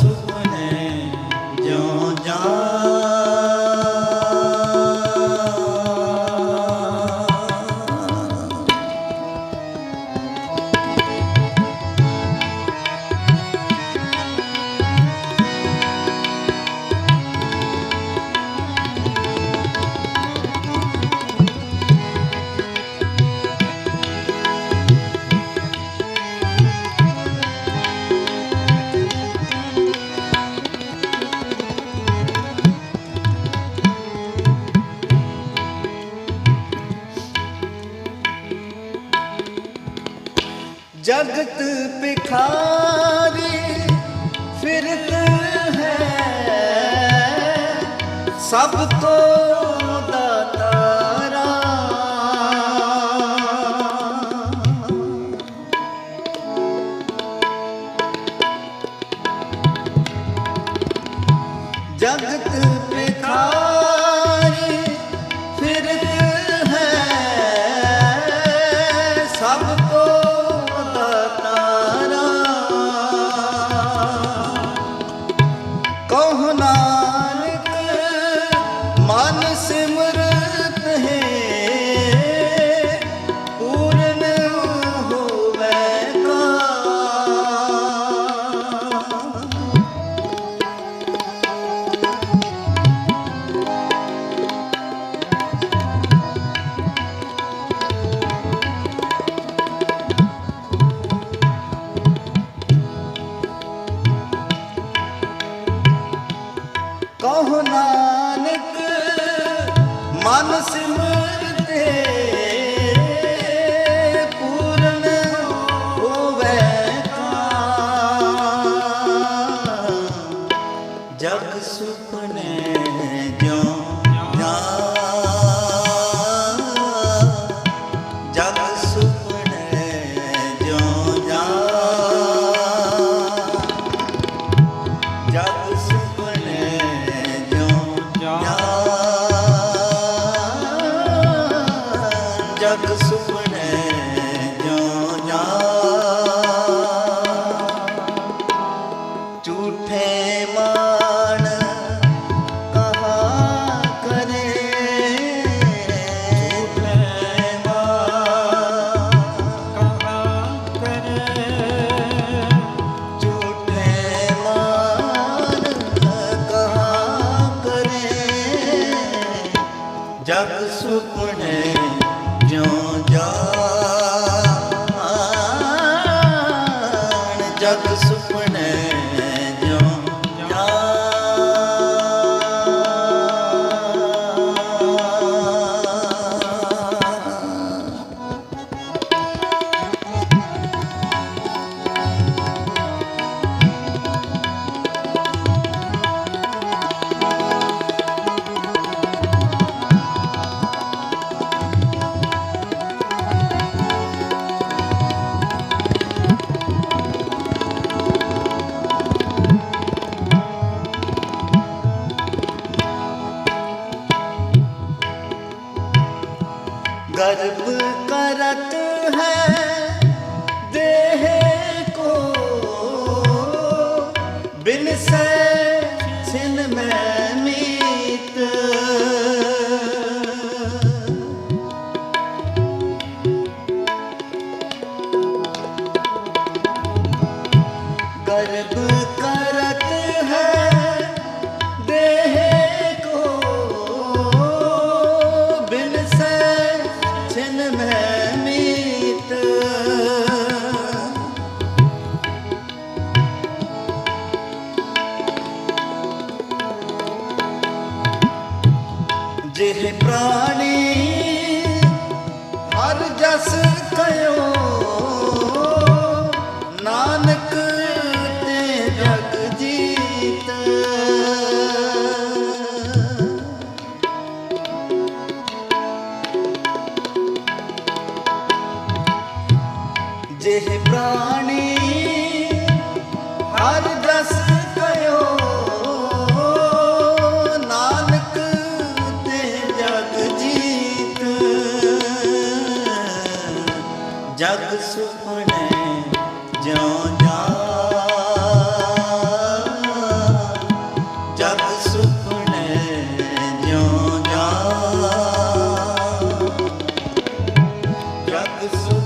ਸੁਪਨੇ ਜੋ ਜਗਤ ਪਿਖਾਰੀ ਫਿਰਤ ਹੈ ਸਭ ਤੋਂ ਜਗ ਸੁਪਨੇ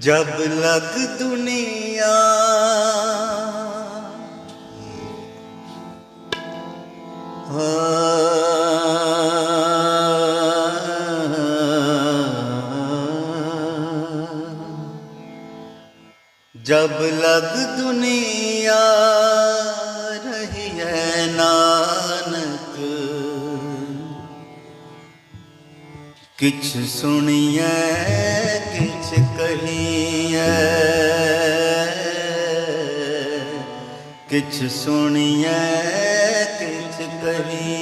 ਜਬ ਲਗ ਦੁਨੀਆ ਜਬ ਲਗ ਦੁਨੀਆ ਰਹੀ ਹੈ ਨਾਨਕ ਕਿਛ ਸੁਣੀਐ ਕਿ सुनिए किछ कहिए किछ सुनिए किछ कहिए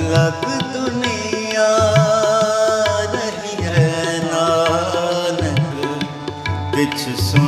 ਲਗ ਦੁਨੀਆ ਰਹੀ ਹੈ ਨਾਨਕ ਪਿਛ ਸੁਣ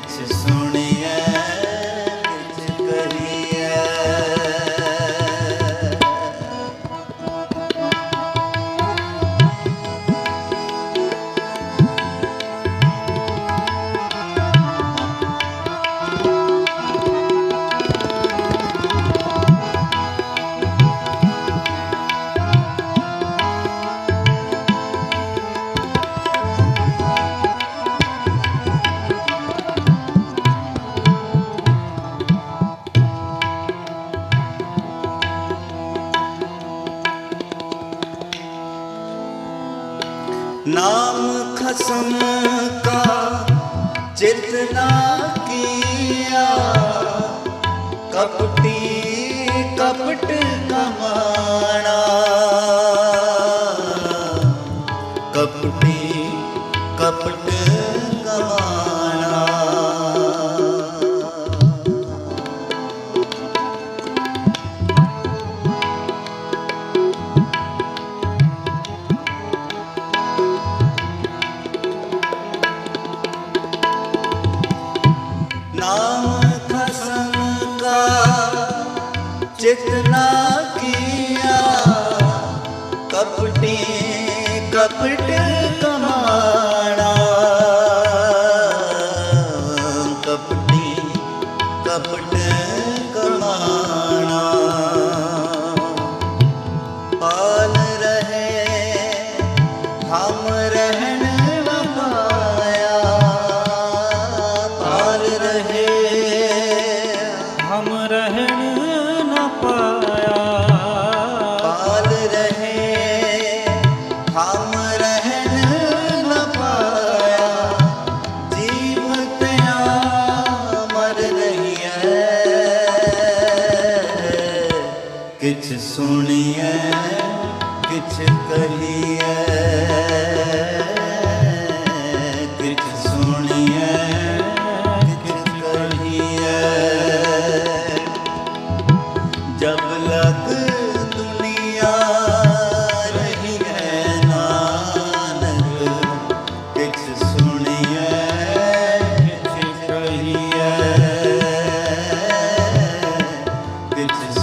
किछ ਨਾਮ ਖਸਮ ਕਾ ਚਿਤ ਨਾ ਕੀਆ। ਕਪਟੀ ਕਪਟ ਕਮਾਣਾ। चितना Davidson's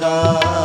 Radha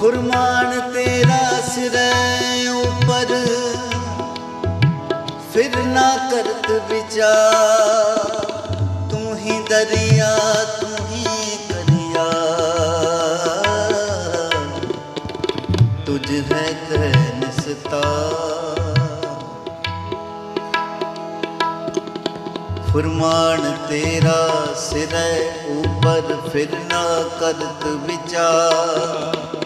ਫੁਰਮਾਨ ਤੇਰਾ ਸਿਰੇ ਉੱਪਰ। ਫਿਰ ਨਾ ਕਰਤ ਵਿਚਾਰ, ਤੂੰ ਹੀ ਦਰਿਆ, ਤੂੰ ਹੀ ਦਰਿਆ। ਤੁਝ ਹੈ ਤੈਨ ਸਤਾ ਫੁਰਮਾਨ ਤੇਰਾ ਸਿਰੇ ਉੱਪਰ, ਫਿਰ ਨਾ ਕਰਤ ਵਿਚਾਰ।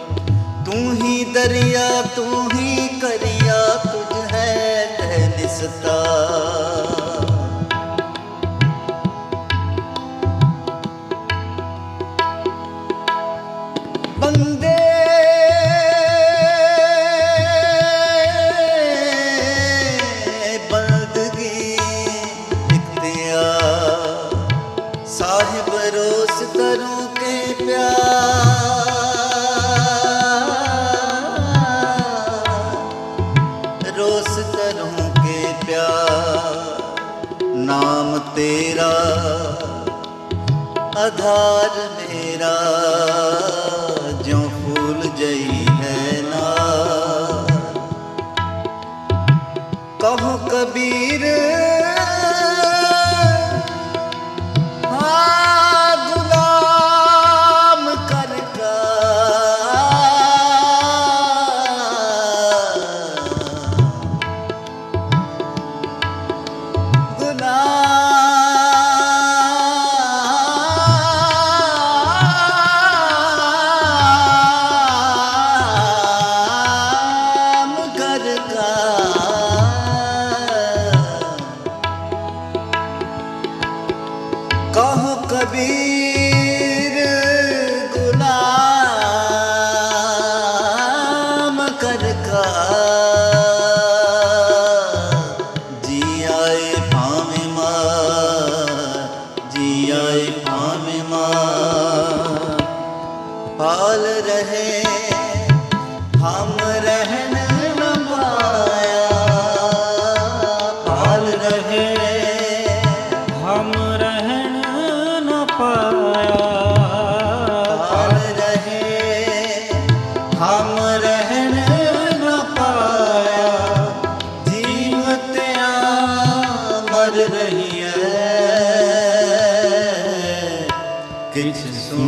ਤੂੰ ਹੀ ਦਰਿਆ ਤੂੰ ਹੀ ਕਰਿਆ ਤੁਝ ਹੈ ਤਹਿ ਨਿਸਤਾ। कभी be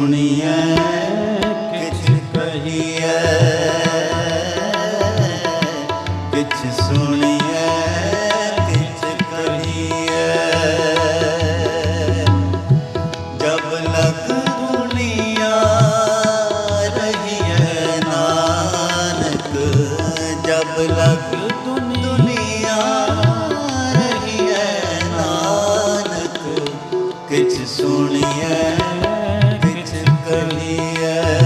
শুনিয়া Maria.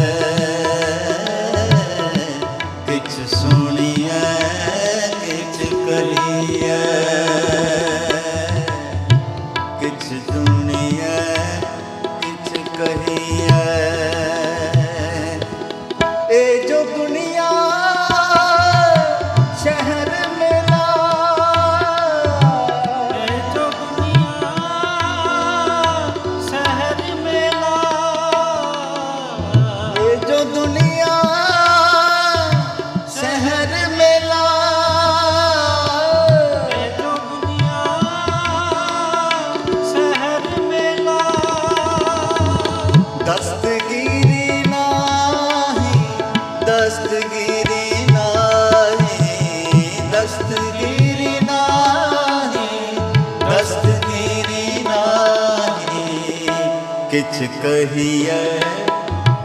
ਕਿਛ ਕਹੀਐ,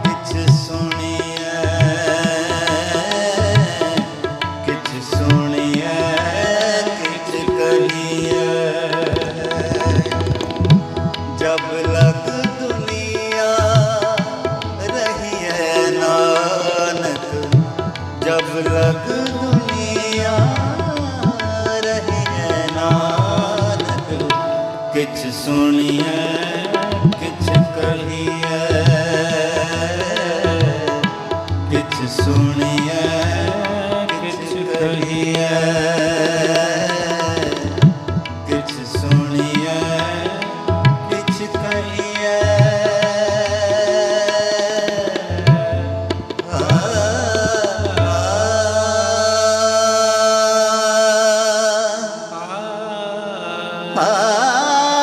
ਕਿਛ ਸੁਣੀਐ। ਜਬ ਲਗ ਦੁਨੀਆ ਰਹੀਐ ਨਾਨਕ, ਜਬ ਲਗ ਦੁਨੀਆ ਰਹੀਐ ਨਾਨਕ, ਕਿਛ ਸੁਣੀਐ